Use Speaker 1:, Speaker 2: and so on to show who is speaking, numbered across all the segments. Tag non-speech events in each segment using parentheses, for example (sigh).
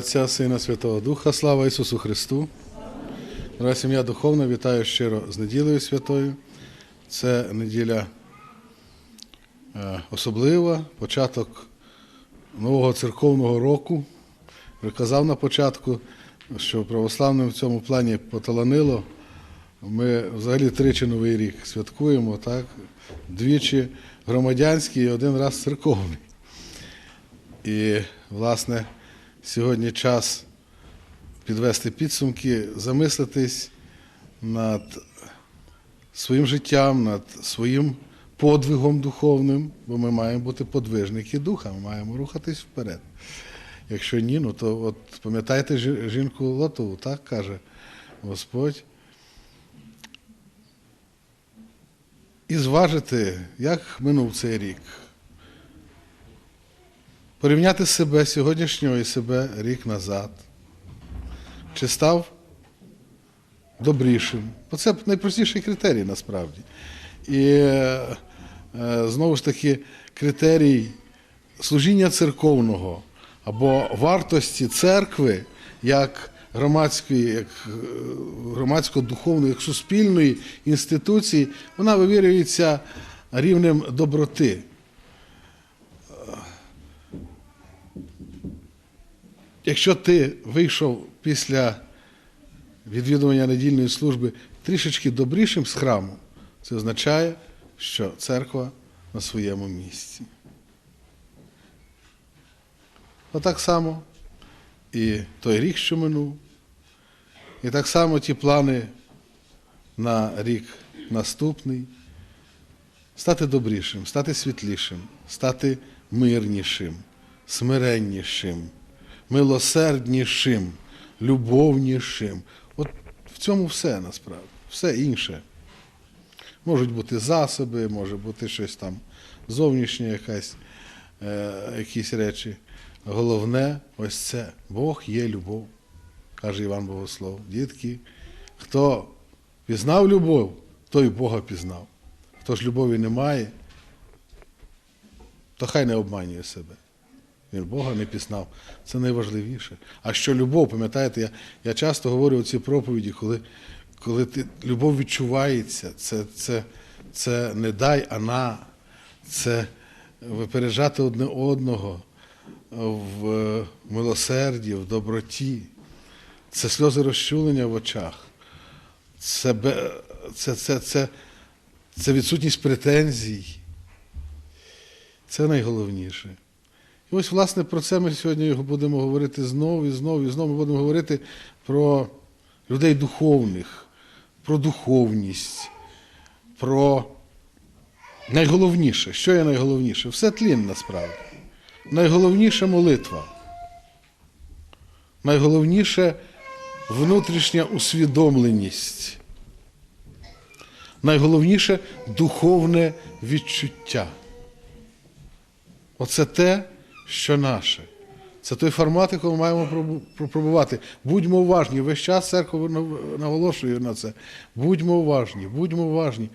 Speaker 1: Отця, Сина, Святого Духа, слава Ісусу Христу. Дорога сім'я духовна, вітаю щиро з неділею святою. Це неділя е, особлива, початок нового церковного року. Вже казав на початку, що православним в цьому плані поталанило. Ми взагалі тричі новий рік святкуємо, так? двічі громадянський і один раз церковний. І, власне, сьогодні час підвести підсумки, замислитись над своїм життям, над своїм подвигом духовним, бо ми маємо бути подвижники духа, ми маємо рухатись вперед. Якщо ні, ну то от пам'ятаєте жінку Лотову, так каже Господь. І зважити, як минув цей рік. Порівняти себе сьогоднішнього і себе рік назад. Чи став добрішим? Бо це найпростіший критерій насправді. І е, е, знову ж таки критерій служіння церковного або вартості церкви як громадської, як е, громадсько-духовної, як суспільної інституції, вона вимірюється рівнем доброти. Якщо ти вийшов після відвідування недільної служби трішечки добрішим з храму, це означає, що церква на своєму місці. Отак само і той рік, що минув, і так само ті плани на рік наступний. Стати добрішим, стати світлішим, стати мирнішим, смиреннішим, милосерднішим, любовнішим. От в цьому все насправді, все інше. Можуть бути засоби, може бути щось там зовнішнє, якась, е, якісь речі. Головне, ось це. Бог є любов, каже Іван Богослов. Дітки, хто пізнав любов, той Бога пізнав. Хто ж любові не має, то хай не обманює себе. Він Бога не пізнав. Це найважливіше. А що любов, пам'ятаєте, я, я часто говорю у ці проповіді, коли, коли ти, любов відчувається, це, це, це не дай, а на, це випереджати одне одного в милосерді, в доброті. Це сльози розчулення в очах. Це, це, це, це, це відсутність претензій. Це найголовніше. І ось, власне, про це ми сьогодні будемо говорити знову і знову і знову. Ми будемо говорити про людей духовних, про духовність, про найголовніше. Що є найголовніше? Все тлін насправді. Найголовніше молитва. Найголовніше внутрішня усвідомленість. Найголовніше духовне відчуття. Оце те, що наше. Це той формат, якого ми маємо пробу- пропробувати. Будьмо уважні. Весь час церква наголошує на це. Будьмо уважні, будьмо уважні.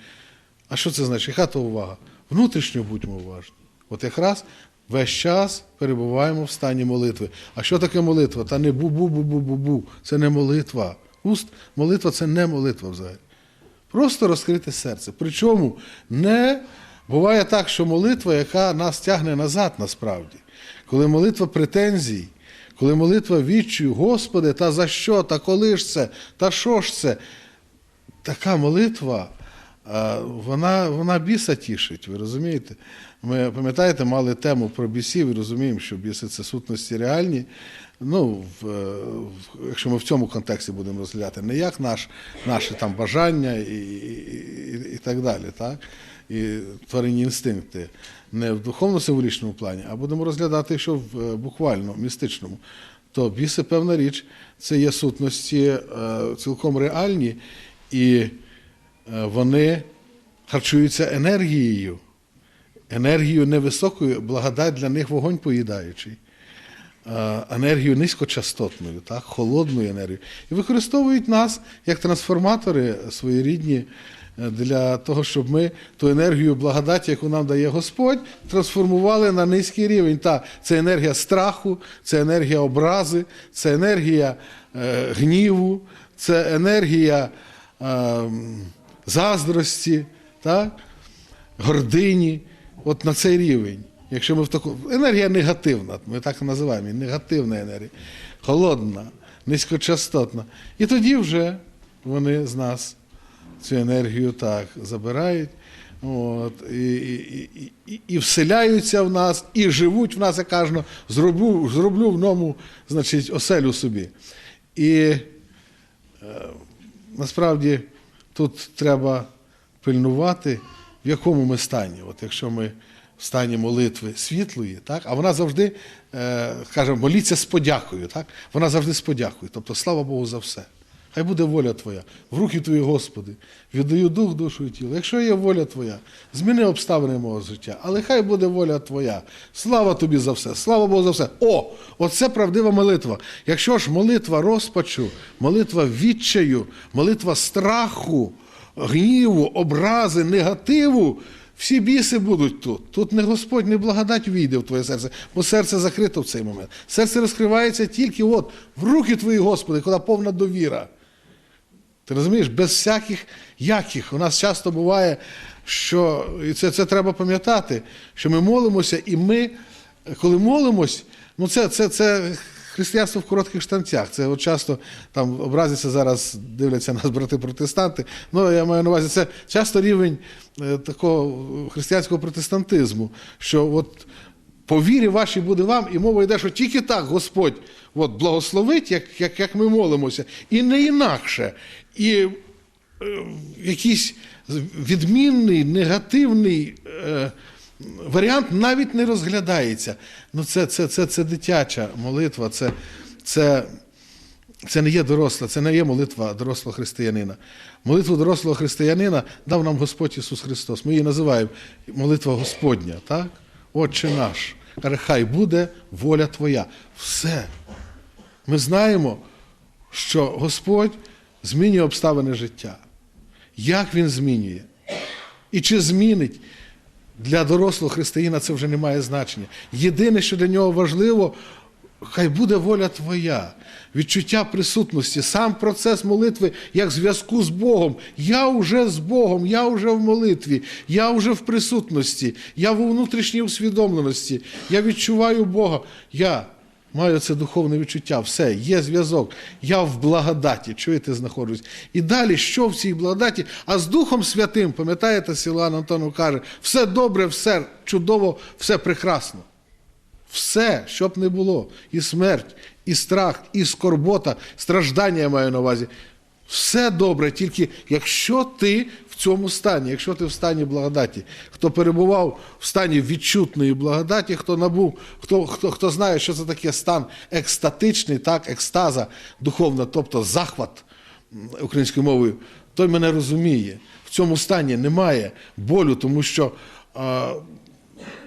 Speaker 1: А що це значить? Яка то увага? Внутрішньо будьмо уважні. От якраз весь час перебуваємо в стані молитви. А що таке молитва? Та не бу-бу-бу-бу-бу-бу. Це не молитва. Уст молитва це не молитва взагалі. Просто розкрити серце. Причому не буває так, що молитва, яка нас тягне назад насправді. Коли молитва претензій, коли молитва відчую, Господи, та за що, та коли ж це, та що ж це? Така молитва, вона, вона біса тішить, ви розумієте? Ми, пам'ятаєте, мали тему про бісів і розуміємо, що біси це сутності реальні. Ну, в, якщо ми в цьому контексті будемо розглядати, не як наш, наші там бажання і, і, і, і так далі, так? І тваринні інстинкти, не в духовно-символічному плані, а будемо розглядати, що в е, буквально містичному. То біси, певна річ, це є сутності е, цілком реальні, і е, вони харчуються енергією, енергією невисокою, благодать для них вогонь поїдаючий. енергію низькочастотною, так, холодною енергією. І використовують нас як трансформатори своєрідні для того, щоб ми ту енергію благодаті, яку нам дає Господь, трансформували на низький рівень. Та, це енергія страху, це енергія образи, це енергія е, гніву, це енергія е, заздрості, так? гордині. От на цей рівень. Якщо ми в таку. Енергія негативна, ми так називаємо, негативна енергія, холодна, низькочастотна. І тоді вже вони з нас цю енергію так забирають. От, і, і, і, і, вселяються в нас, і живуть в нас, я кажу, зроблю, зроблю в ньому значить, оселю собі. І е, насправді тут треба пильнувати, в якому ми стані. От якщо ми в стані молитви світлої, так, а вона завжди е, каже, моліться з подякою, так? вона завжди з подякою. Тобто, слава Богу за все. Хай буде воля Твоя, в руки Твої, Господи, віддаю дух, душу і тіло. Якщо є воля Твоя, зміни обставини мого життя, але хай буде воля Твоя. Слава тобі за все, слава Богу за все. О, оце правдива молитва. Якщо ж молитва розпачу, молитва відчаю, молитва страху, гніву, образи, негативу, всі біси будуть тут. Тут не Господь, не благодать війде в твоє серце, бо серце закрито в цей момент. Серце розкривається тільки от в руки твої, Господи, коли повна довіра. Ти розумієш, без всяких яких. У нас часто буває, що і це, це треба пам'ятати, що ми молимося, і ми, коли молимось, ну це, це, це християнство в коротких штанцях. Це от часто там образяться зараз, дивляться нас брати протестанти. Ну, я маю на увазі, це часто рівень е, такого християнського протестантизму, що от по вірі вашій буде вам, і мова йде, що тільки так Господь от, благословить, як, як, як ми молимося, і не інакше. І е, якийсь відмінний, негативний е, варіант навіть не розглядається. Ну, це, це, це, це дитяча молитва, це, це, це не є доросла, це не є молитва дорослого християнина. Молитву дорослого християнина дав нам Господь Ісус Христос. Ми її називаємо молитва Господня, так? Отче наш. Хай буде воля Твоя. Все. Ми знаємо, що Господь змінює обставини життя. Як Він змінює? І чи змінить? Для дорослого християнина це вже не має значення. Єдине, що для нього важливо, хай буде воля Твоя, відчуття присутності, сам процес молитви як зв'язку з Богом. Я вже з Богом, я вже в молитві, я вже в присутності, я в внутрішній усвідомленості, я відчуваю Бога. Я маю це духовне відчуття, все, є зв'язок. Я в благодаті, чуєте, знаходжусь. І далі, що в цій благодаті? А з Духом Святим, пам'ятаєте, Сілан Антонов каже, все добре, все чудово, все прекрасно. Все, що б не було, і смерть, і страх, і скорбота, страждання я маю на увазі. Все добре, тільки якщо ти в цьому стані, якщо ти в стані благодаті, хто перебував в стані відчутної благодаті, хто набув, хто, хто, хто знає, що це таке стан екстатичний, так, екстаза духовна, тобто захват українською мовою, той мене розуміє. В цьому стані немає болю, тому що. А,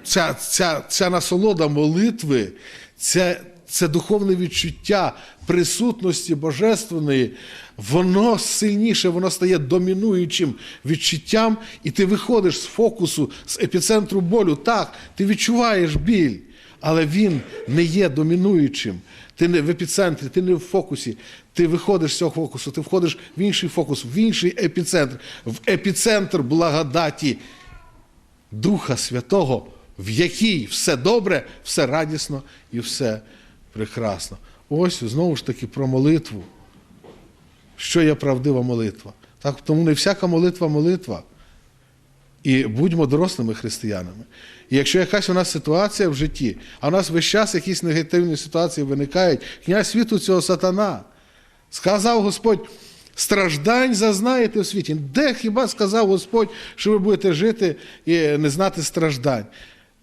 Speaker 1: ця, ця, ця насолода молитви, це, це духовне відчуття присутності божественної, воно сильніше, воно стає домінуючим відчуттям, і ти виходиш з фокусу, з епіцентру болю. Так, ти відчуваєш біль, але він не є домінуючим. Ти не в епіцентрі, ти не в фокусі. Ти виходиш з цього фокусу, ти входиш в інший фокус, в інший епіцентр, в епіцентр благодаті. Духа Святого, в якій все добре, все радісно і все прекрасно. Ось знову ж таки про молитву. Що є правдива молитва? Так, тому не всяка молитва молитва. І будьмо дорослими християнами. І якщо якась у нас ситуація в житті, а у нас весь час якісь негативні ситуації виникають, князь світу цього сатана. Сказав Господь, страждань зазнаєте у світі. Де хіба сказав Господь, що ви будете жити і не знати страждань?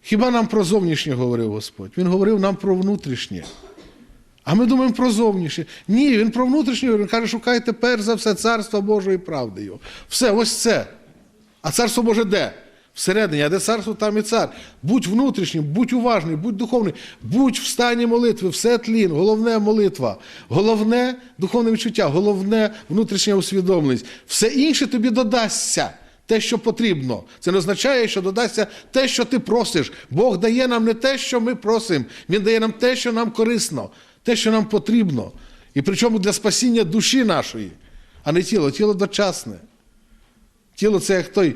Speaker 1: Хіба нам про зовнішнє говорив Господь? Він говорив нам про внутрішнє. А ми думаємо про зовнішнє. Ні, він про внутрішнє. Він каже, шукайте перш за все царство Божої правди. Його. Все, ось це. А царство Боже де? Всередині, а де царство, там і цар. Будь внутрішнім, будь уважний, будь духовний, будь в стані молитви, все тлін, головне молитва, головне духовне відчуття, головне внутрішня усвідомленість. Все інше тобі додасться. Те, що потрібно. Це не означає, що додасться те, що ти просиш. Бог дає нам не те, що ми просимо. Він дає нам те, що нам корисно, те, що нам потрібно. І причому для спасіння душі нашої, а не тіло. Тіло дочасне. Тіло це як той,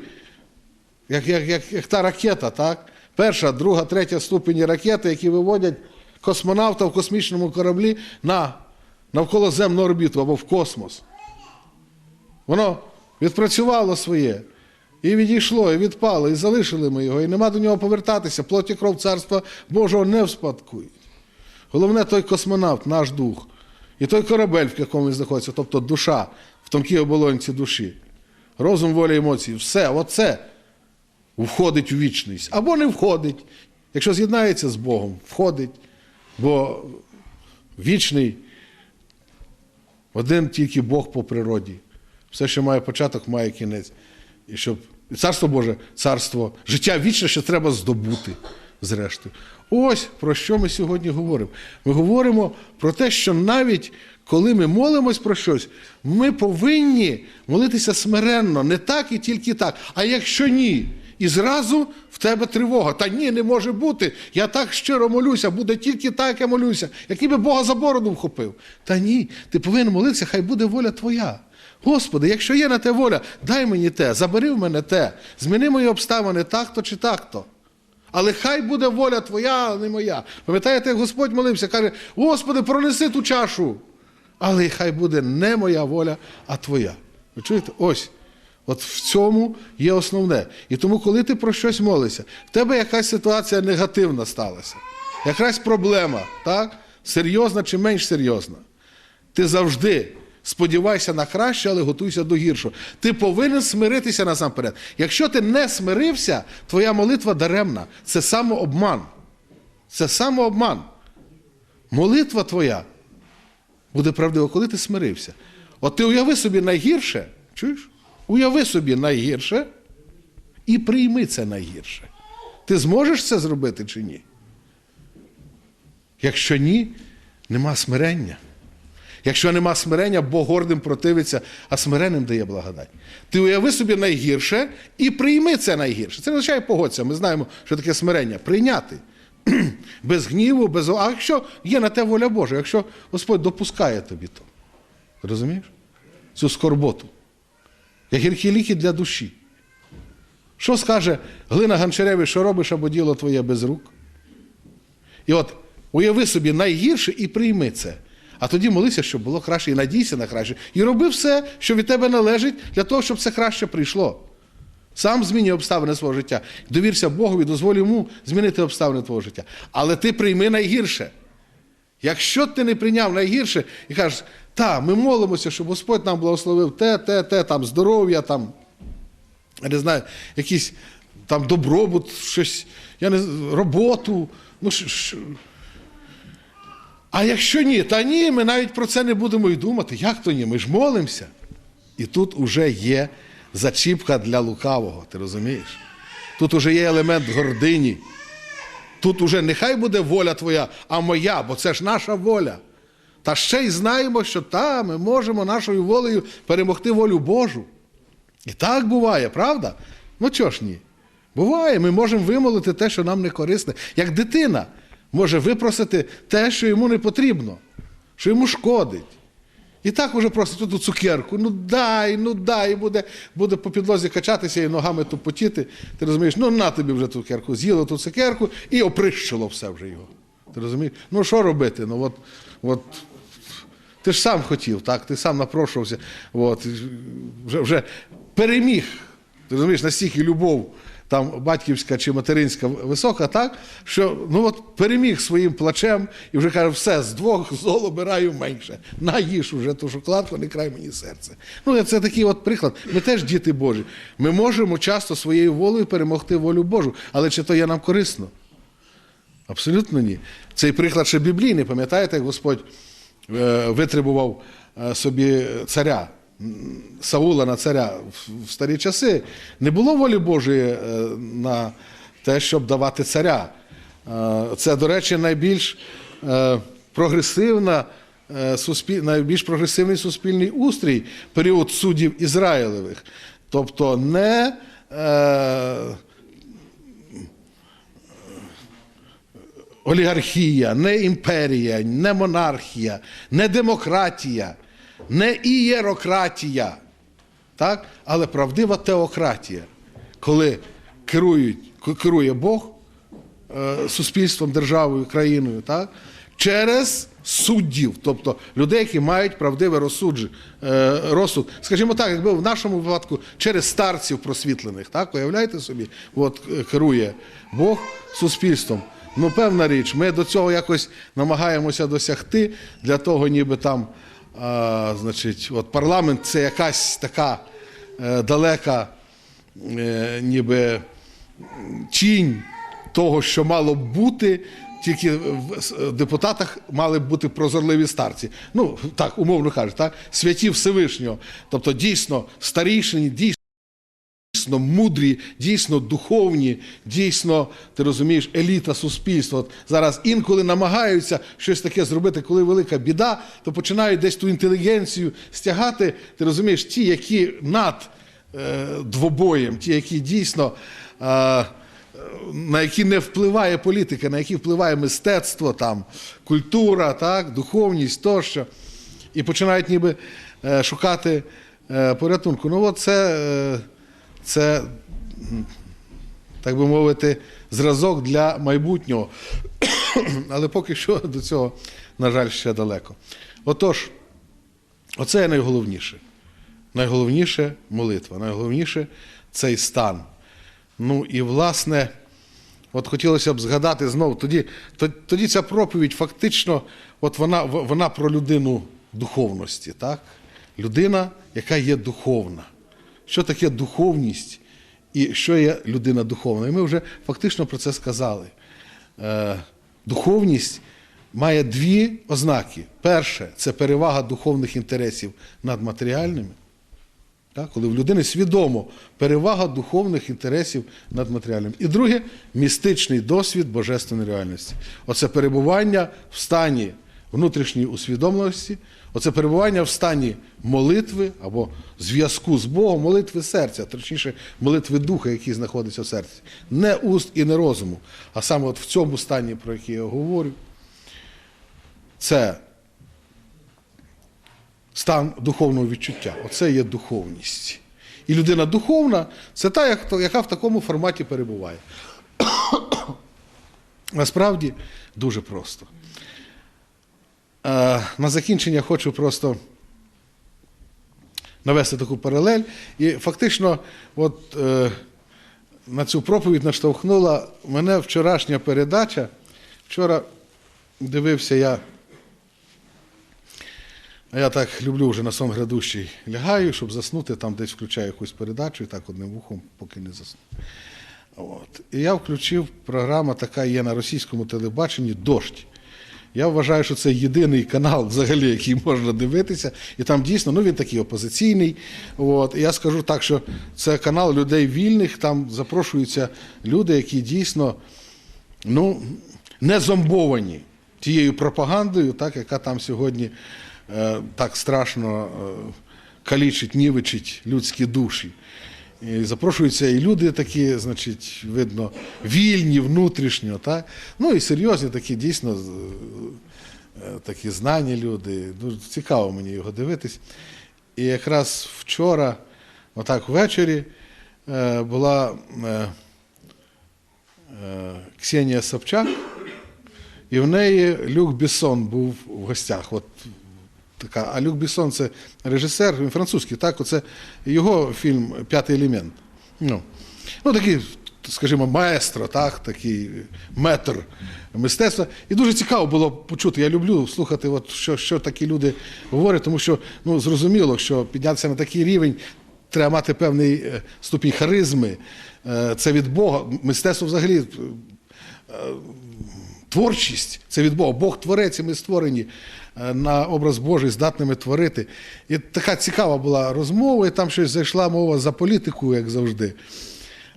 Speaker 1: як, як, як, як та ракета, так? Перша, друга, третя ступені ракети, які виводять космонавта в космічному кораблі на навколоземну орбіту або в космос. Воно відпрацювало своє. І відійшло, і відпало, і залишили ми його, і нема до нього повертатися. Плоті кров царства Божого не вспадкують. Головне той космонавт, наш дух, і той корабель, в якому він знаходиться, тобто душа в тонкій оболонці душі. Розум, воля, емоції, все, оце входить у вічність. Або не входить. Якщо з'єднається з Богом, входить, бо вічний один тільки Бог по природі. Все, що має початок, має кінець. І щоб царство Боже, царство, життя вічне, що треба здобути, зрештою. Ось про що ми сьогодні говоримо. Ми говоримо про те, що навіть коли ми молимось про щось, ми повинні молитися смиренно, не так і тільки так. А якщо ні, і зразу в тебе тривога. Та ні, не може бути. Я так щиро молюся, буде тільки так, я молюся. Який би Бога за бороду вхопив. Та ні, ти повинен молитися, хай буде воля твоя. Господи, якщо є на те воля, дай мені те, забери в мене те, зміни мої обставини так-то чи так-то. Але хай буде воля твоя, а не моя. Пам'ятаєте, Господь молився, каже: Господи, пронеси ту чашу. Але хай буде не моя воля, а твоя. Ви чуєте? Ось. От в цьому є основне. І тому, коли ти про щось молишся, в тебе якась ситуація негативна сталася, якась проблема, так? серйозна чи менш серйозна. Ти завжди сподівайся на краще, але готуйся до гіршого. Ти повинен смиритися насамперед. Якщо ти не смирився, твоя молитва даремна. Це самообман. Це самообман. Молитва твоя буде правдива, коли ти смирився. От ти уяви собі найгірше, чуєш? Уяви собі найгірше і прийми це найгірше. Ти зможеш це зробити чи ні? Якщо ні, нема смирення. Якщо нема смирення, Бог гордим противиться, а смиренним дає благодать. Ти уяви собі найгірше і прийми це найгірше. Це не означає погодься. Ми знаємо, що таке смирення. Прийняти. (clears throat) Без гніву, без. А якщо є на те воля Божа, якщо Господь допускає тобі то. Розумієш? Цю скорботу. Як гіркі ліки для душі. Що скаже Глина Гончаревич, що робиш або діло твоє без рук? І от уяви собі найгірше і прийми це. А тоді молися, щоб було краще, і надійся на краще. І роби все, що від тебе належить, для того, щоб це краще прийшло. Сам змінюй обставини свого життя. Довірся Богові, дозволь йому змінити обставини твого життя. Але ти прийми найгірше. Якщо ти не прийняв найгірше і кажеш, та, ми молимося, щоб Господь нам благословив те, те, те, там здоров'я, там, я не знаю, якийсь там добробут, щось, я не роботу. Ну, ш- а якщо ні, та ні, ми навіть про це не будемо й думати. Як то ні? Ми ж молимося. І тут уже є зачіпка для лукавого, ти розумієш? Тут уже є елемент гордині. Тут уже нехай буде воля твоя, а моя, бо це ж наша воля. Та ще й знаємо, що та, ми можемо нашою волею перемогти волю Божу. І так буває, правда? Ну чого ж ні? Буває, ми можемо вимолити те, що нам не корисне. Як дитина може випросити те, що йому не потрібно, що йому шкодить. І так уже просить ту цукерку, ну дай, ну дай, буде, буде по підлозі качатися і ногами тупотіти. Ти розумієш, ну на тобі вже цукерку, з'їло ту цукерку і оприщило все вже його. Ти розумієш? Ну що робити? Ну от, от ти ж сам хотів, так? Ти сам напрошувався, от, вже, вже переміг. Ти розумієш, настільки любов там батьківська чи материнська висока, так? Що ну от переміг своїм плачем і вже каже, все, з двох зол обираю менше. На їж уже ту шоколадку, не край мені серце. Ну, це такий от приклад. Ми теж діти Божі. Ми можемо часто своєю волею перемогти волю Божу, але чи то є нам корисно? Абсолютно ні. Цей приклад ще біблійний, пам'ятаєте, як Господь е, витребував е, собі царя Саула на царя в- старі часи, не було волі Божої е, на те, щоб давати царя. Е, Це, до речі, найбільш е, прогресивна, найбільш прогресивний суспільний устрій період суддів Ізраїлевих. Тобто не е, олігархія, не імперія, не монархія, не демократія, не ієрократія, так? але правдива теократія, коли керують, керує Бог е, суспільством, державою, країною, так? через суддів, тобто людей, які мають правдивий розсуд, е, розсуд. Скажімо так, якби в нашому випадку через старців просвітлених, так? уявляєте собі, от е, керує Бог суспільством. Ну, певна річ, ми до цього якось намагаємося досягти для того, ніби там, значить, от парламент це якась така е, далека, е, ніби тінь того, що мало б бути, тільки в депутатах мали б бути прозорливі старці. Ну, так, умовно кажуть, так? святі Всевишнього. Тобто дійсно старішині, дійсно. Дійсно мудрі, дійсно духовні, дійсно, ти розумієш, еліта суспільства. От зараз інколи намагаються щось таке зробити, коли велика біда, то починають десь ту інтелігенцію стягати. Ти розумієш, ті, які над е, двобоєм, ті, які дійсно. Е, на які не впливає політика, на які впливає мистецтво, там, культура, так, духовність тощо. І починають ніби е, шукати е, порятунку. Ну, от це, е, це, так би мовити, зразок для майбутнього. (coughs) Але поки що до цього, на жаль, ще далеко. Отож, оце є найголовніше. Найголовніше молитва, найголовніше цей стан. Ну і власне, от хотілося б згадати знову, тоді, тоді ця проповідь фактично, от вона, вона про людину духовності, так? Людина, яка є духовна. Що таке духовність і що є людина духовна? І ми вже фактично про це сказали. Е, духовність має дві ознаки. Перше це перевага духовних інтересів над матеріальними. Так, коли в людини свідомо перевага духовних інтересів над матеріальним. І друге містичний досвід божественної реальності. Оце перебування в стані внутрішньої усвідомленості, оце перебування в стані молитви або зв'язку з Богом, молитви серця, точніше, молитви духа, який знаходиться в серці. Не уст і не розуму, а саме от в цьому стані, про який я говорю, це стан духовного відчуття. Оце є духовність. І людина духовна це та, яка в такому форматі перебуває. (coughs) Насправді дуже просто. Е, На закінчення хочу просто навести таку паралель. І фактично, от е, на цю проповідь наштовхнула мене вчорашня передача. Вчора дивився я. А я так люблю вже на сон грядущий лягаю, щоб заснути, там десь включаю якусь передачу і так одним вухом, поки не засну. От. І я включив програма, така є на російському телебаченні Дождь. Я вважаю, що це єдиний канал, взагалі, який можна дивитися. І там дійсно ну, він такий опозиційний. От. Я скажу так, що це канал людей вільних, там запрошуються люди, які дійсно ну, не зомбовані тією пропагандою, так, яка там сьогодні е, так страшно е, калічить, нівечить людські душі. І запрошуються і люди такі, значить, видно, вільні внутрішньо, так? ну і серйозні такі дійсно е, такі знані люди. Дуже цікаво мені його дивитись. І якраз вчора, отак ввечері, е, була е, Ксенія Собчак, і в неї Люк Бессон був в гостях. От така. А Люк Бессон це режисер, він французький, так? Оце його фільм П'ятий елемент. Ну, ну такий, скажімо, маестро, так, такий метр мистецтва. І дуже цікаво було почути. Я люблю слухати, от, що, що такі люди говорять, тому що ну, зрозуміло, що піднятися на такий рівень. Треба мати певний е, ступінь харизми, Е, це від Бога. Мистецтво взагалі Творчість це від Бога. Бог творець, і ми створені е, на образ Божий, здатними творити. І така цікава була розмова, і там щось зайшла мова за політику, як завжди.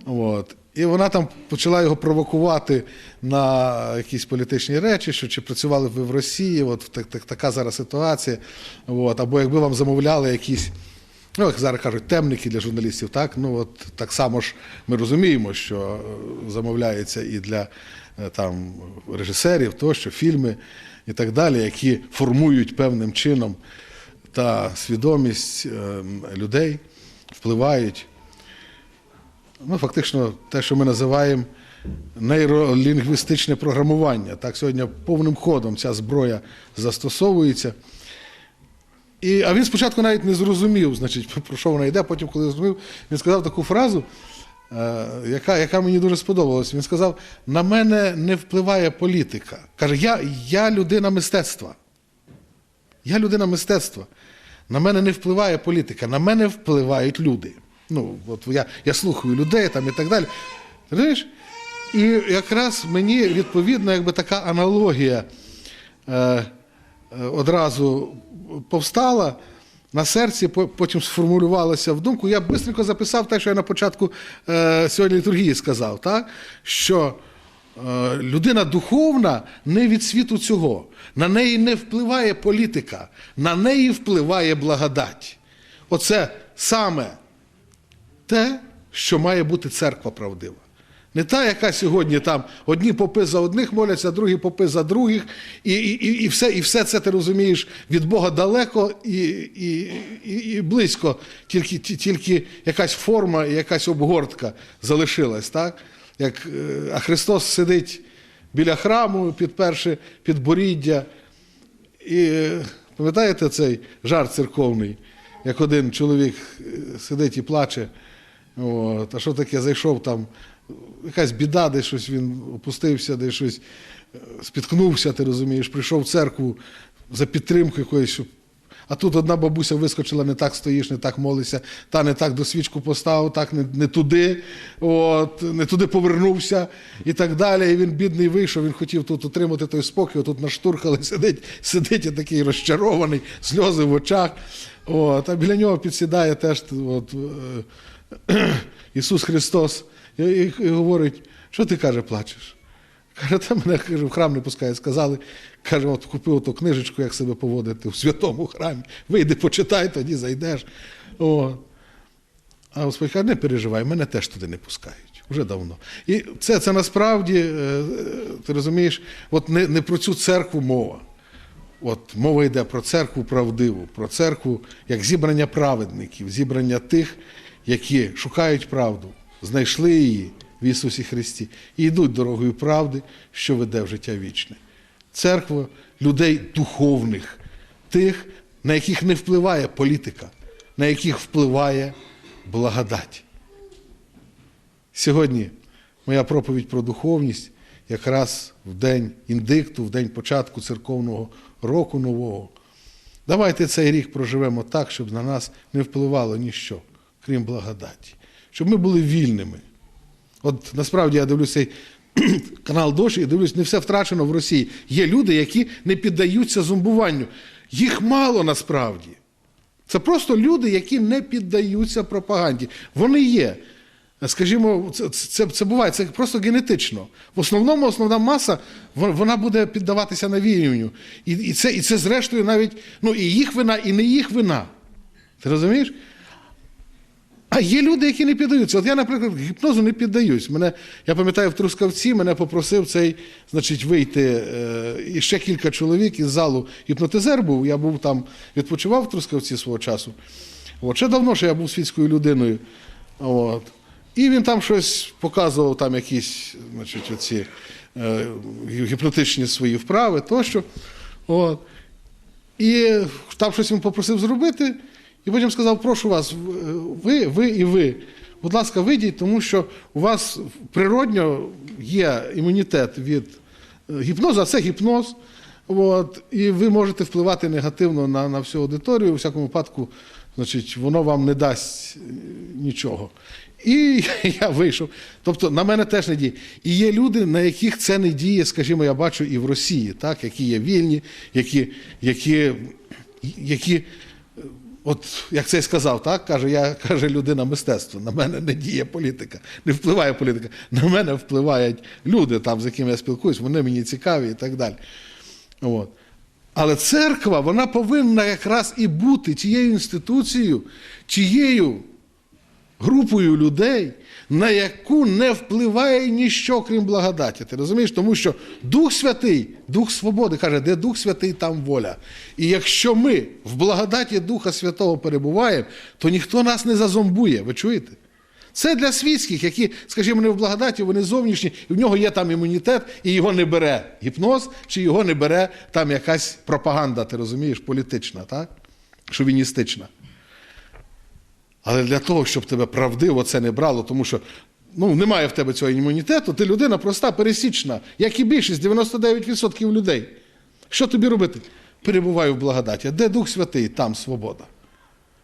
Speaker 1: От. І вона там почала його провокувати на якісь політичні речі, що чи працювали б ви в Росії, от так, так, така зараз ситуація. От. Або якби вам замовляли якісь, ну як зараз кажуть, темники для журналістів, так? Ну от так само ж ми розуміємо, що е, замовляється і для е, там, режисерів, тощо, фільми і так далі, які формують певним чином та свідомість е, людей, впливають. Ну, фактично, те, що ми називаємо нейролінгвістичне програмування. Так, сьогодні повним ходом ця зброя застосовується. І, а він спочатку навіть не зрозумів, значить, (laughs) про що вона йде. Потім, коли зрозумів, він сказав таку фразу, яка, яка мені дуже сподобалась. Він сказав: на мене не впливає політика. Каже, я, я людина мистецтва. Я людина мистецтва. На мене не впливає політика, на мене впливають люди. Ну, от я, я слухаю людей там і так далі. Розумієш? І якраз мені відповідно, якби така аналогія е, е, одразу повстала на серці, потім сформулювалася в думку. Я швидко записав те, що я на початку е, сьогодні літургії сказав, так? що Е, людина духовна не від світу цього. На неї не впливає політика, на неї впливає благодать. Оце саме те, що має бути церква правдива. Не та, яка сьогодні там одні попи за одних моляться, другі попи за других, і, і, і, все, і все це ти розумієш від Бога далеко і, і, і, близько, тільки, тільки якась форма якась обгортка залишилась, так? Як, е, а Христос сидить біля храму, підперши підборіддя. І е, пам'ятаєте цей жарт церковний, як один чоловік е, сидить і плаче. От, а що таке, зайшов там, якась біда, де щось він опустився, де щось е, спіткнувся, ти розумієш, прийшов в церкву за підтримку якоїсь, а тут одна бабуся вискочила, не так стоїш, не так молишся, та не так до свічку поставив, так не, не туди, от, не туди повернувся і так далі. І він бідний вийшов, він хотів тут отримати той спокій, тут наштурхали, сидить, сидить і такий розчарований, сльози в очах. От, а біля нього підсідає теж от, е, (clears throat) Ісус Христос і, говорить, що ти каже, плачеш? Каже, та мене каже, в храм не пускають. Сказали, каже, от купив ту книжечку, як себе поводити в святому храмі. Вийди, почитай, тоді зайдеш. О. А Господь каже, не переживай, мене теж туди не пускають. Вже давно. І це, це насправді, е, ти розумієш, от не, не про цю церкву мова. От мова йде про церкву правдиву, про церкву як зібрання праведників, зібрання тих, які шукають правду, знайшли її в Ісусі Христі і йдуть дорогою правди, що веде в життя вічне. Церква людей духовних, тих, на яких не впливає політика, на яких впливає благодать. Сьогодні моя проповідь про духовність якраз в день індикту, в день початку церковного року нового. Давайте цей рік проживемо так, щоб на нас не впливало ніщо, крім благодаті, щоб ми були вільними. От насправді я дивлюся (clears throat) канал Доші і дивлюсь, не все втрачено в Росії. Є люди, які не піддаються зомбуванню. Їх мало насправді. Це просто люди, які не піддаються пропаганді. Вони є. Скажімо, це, це, це буває, це просто генетично. В основному основна маса вона буде піддаватися навіюванню. І, і, це, і це, зрештою, навіть ну, і їх вина, і не їх вина. Ти розумієш? А є люди, які не піддаються. От я, наприклад, гіпнозу не піддаюсь. Мене, я пам'ятаю, в Трускавці мене попросив цей, значить, вийти е, і ще кілька чоловік із залу гіпнотизер був. Я був там, відпочивав в Трускавці свого часу. От, ще давно, що я був світською людиною. От. І він там щось показував, там якісь, значить, оці е, гіпнотичні свої вправи тощо. От. І там щось він попросив зробити, і потім сказав: прошу вас, ви, ви і ви. Будь ласка, вийдіть, тому що у вас природньо є імунітет від е, гіпнозу, а це гіпноз. От, і ви можете впливати негативно на, на всю аудиторію. У всякому випадку, значить, воно вам не дасть е, нічого. І (laughs) я вийшов. Тобто на мене теж не діє. І є люди, на яких це не діє, скажімо, я бачу і в Росії, так, які є вільні, які, які, які от як це сказав, так, каже, я каже, людина мистецтва. На мене не діє політика, не впливає політика. На мене впливають люди, там, з якими я спілкуюсь, вони мені цікаві і так далі. От. Але церква, вона повинна якраз і бути тією інституцією, тією групою людей, на яку не впливає ніщо, крім благодаті. Ти розумієш? Тому що Дух Святий, Дух Свободи каже, де Дух Святий, там воля. І якщо ми в благодаті Духа Святого перебуваємо, то ніхто нас не зазомбує. Ви чуєте? Це для світських, які, скажімо, не в благодаті, вони зовнішні, і в нього є там імунітет, і його не бере гіпноз, чи його не бере там якась пропаганда, ти розумієш, політична, так? Шовіністична. Але для того, щоб тебе правдиво це не брало, тому що ну, немає в тебе цього імунітету, ти людина проста, пересічна, як і більшість, 99% людей. Що тобі робити? Перебувай в благодаті. Де Дух Святий, там свобода.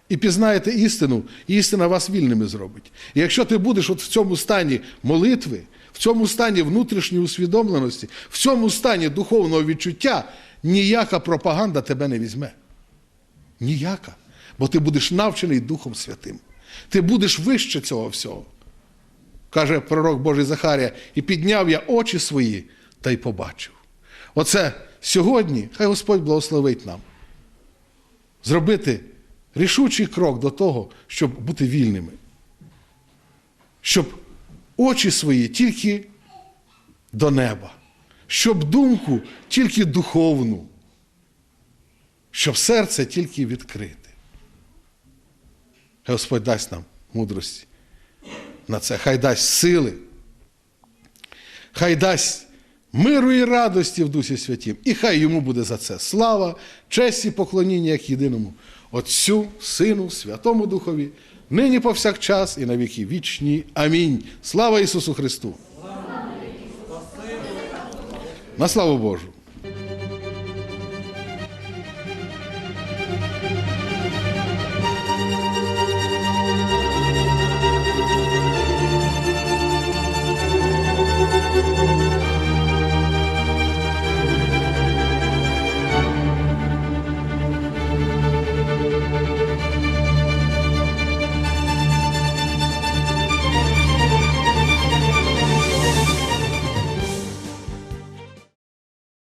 Speaker 1: І пізнаєте істину, і істина вас вільними зробить. І якщо ти будеш от в цьому стані молитви, в цьому стані внутрішньої усвідомленості, в цьому стані духовного відчуття, ніяка пропаганда тебе не візьме. Ніяка. Бо ти будеш навчений Духом Святим. Ти будеш вище цього всього. Каже пророк Божий Захарія, і підняв я очі свої та й побачив. Оце сьогодні, хай Господь благословить нам. Зробити рішучий крок до того, щоб бути вільними. Щоб очі свої тільки до неба, щоб думку тільки духовну, щоб серце тільки відкрите. Господь дасть нам мудрості на це, хай дасть сили, хай дасть миру і радості в Дусі Святім, і хай йому буде за це слава, честь і поклоніння як єдиному Отцю, Сину, Святому Духові, нині повсякчас і на віки вічні. Амінь. Слава Ісусу Христу! На славу Божу!